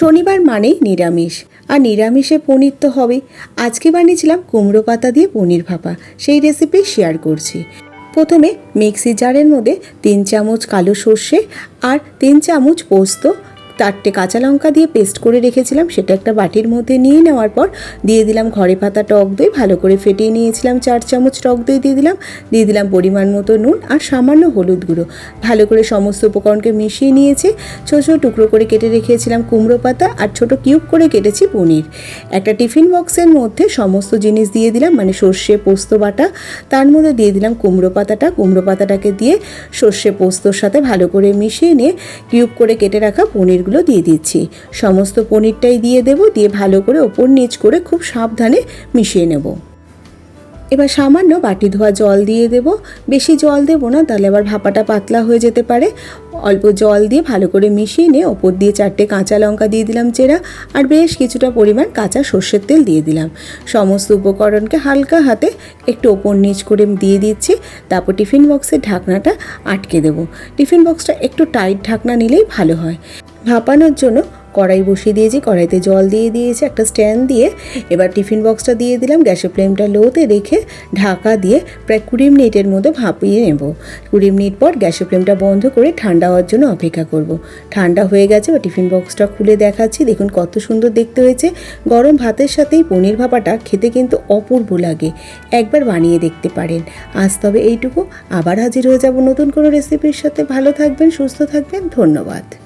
শনিবার মানেই নিরামিষ। আর নিরামিষে পনির তো হবে। আজকে বানিয়েছিলাম কুমড়ো পাতা দিয়ে পনির ভাপা। সেই রেসিপি শেয়ার করছি। প্রথমে মিক্সি জারের মধ্যে তিন চামচ কালো সর্ষে আর তিন চামচ পোস্ত চারটে কাঁচা লঙ্কা দিয়ে পেস্ট করে রেখেছিলাম, সেটা একটা বাটির মধ্যে নিয়ে নেওয়ার পর দিয়ে দিলাম ঘরে পাতা টক দই, ভালো করে ফেটিয়ে নিয়েছিলাম, চার চামচ টক দই দিয়ে দিলাম দিয়ে দিলাম পরিমাণ মতো নুন আর সামান্য হলুদ গুঁড়ো। ভালো করে সমস্ত উপকরণকে মিশিয়ে নিয়েছি, ছোটো ছোটো টুকরো করে কেটে রেখেছিলাম কুমড়ো পাতা আর ছোট কিউব করে কেটেছি পনির। একটা টিফিন বক্সের মধ্যে সমস্ত জিনিস দিয়ে দিলাম মানে সর্ষে পোস্ত বাটা, তার মধ্যে দিয়ে দিলাম কুমড়ো পাতাটা, কুমড়ো পাতাটাকে দিয়ে সর্ষে পোস্তর সাথে ভালো করে মিশিয়ে নিয়ে কিউব করে কেটে রাখা পনিরগুলো দিয়ে দিচ্ছি। সমস্ত পনিরটাই দিয়ে দেবো, দিয়ে ভালো করে ওপর নিচ করে খুব সাবধানে মিশিয়ে নেব। এবার সামান্য বাটি ধোয়া জল দিয়ে দেব। বেশি জল দেবো না, তাহলে আবার ভাপাটা পাতলা হয়ে যেতে পারে। অল্প জল দিয়ে ভালো করে মিশিয়ে নিয়ে ওপর দিয়ে চারটে কাঁচা লঙ্কা দিয়ে দিলাম চেরা, আর বেশ কিছুটা পরিমাণ কাঁচা সর্ষের তেল দিয়ে দিলাম। সমস্ত উপকরণকে হালকা হাতে একটু ওপর নিচ করে দিয়ে দিচ্ছি, তারপর টিফিন বক্সের ঢাকনাটা আটকে দেবো। টিফিন বক্সটা একটু টাইট ঢাকনা নিলেই ভালো হয়। ভাপানোর জন্য কড়াই বসিয়ে দিয়েছি, কড়াইতে জল দিয়ে দিয়েছি, একটা স্ট্যান্ড দিয়ে। এবার টিফিন বক্সটা দিয়ে দিলাম, গ্যাসের ফ্লেমটা লোতে রেখে ঢাকা দিয়ে প্রায় কুড়ি মিনিটের মতো ভাপিয়ে নেব। কুড়ি মিনিট পর গ্যাসের ফ্লেমটা বন্ধ করে ঠান্ডা হওয়ার জন্য অপেক্ষা করব। ঠান্ডা হয়ে গেছে বা টিফিন বক্সটা খুলে দেখাচ্ছি। দেখুন কত সুন্দর দেখতে হয়েছে। গরম ভাতের সাথেই পনির ভাপাটা খেতে কিন্তু অপূর্ব লাগে। একবার বানিয়ে দেখতে পারেন। আজ তবে এইটুকু। আবার হাজির হয়ে যাব নতুন কোনো রেসিপির সাথে। ভালো থাকবেন, সুস্থ থাকবেন। ধন্যবাদ।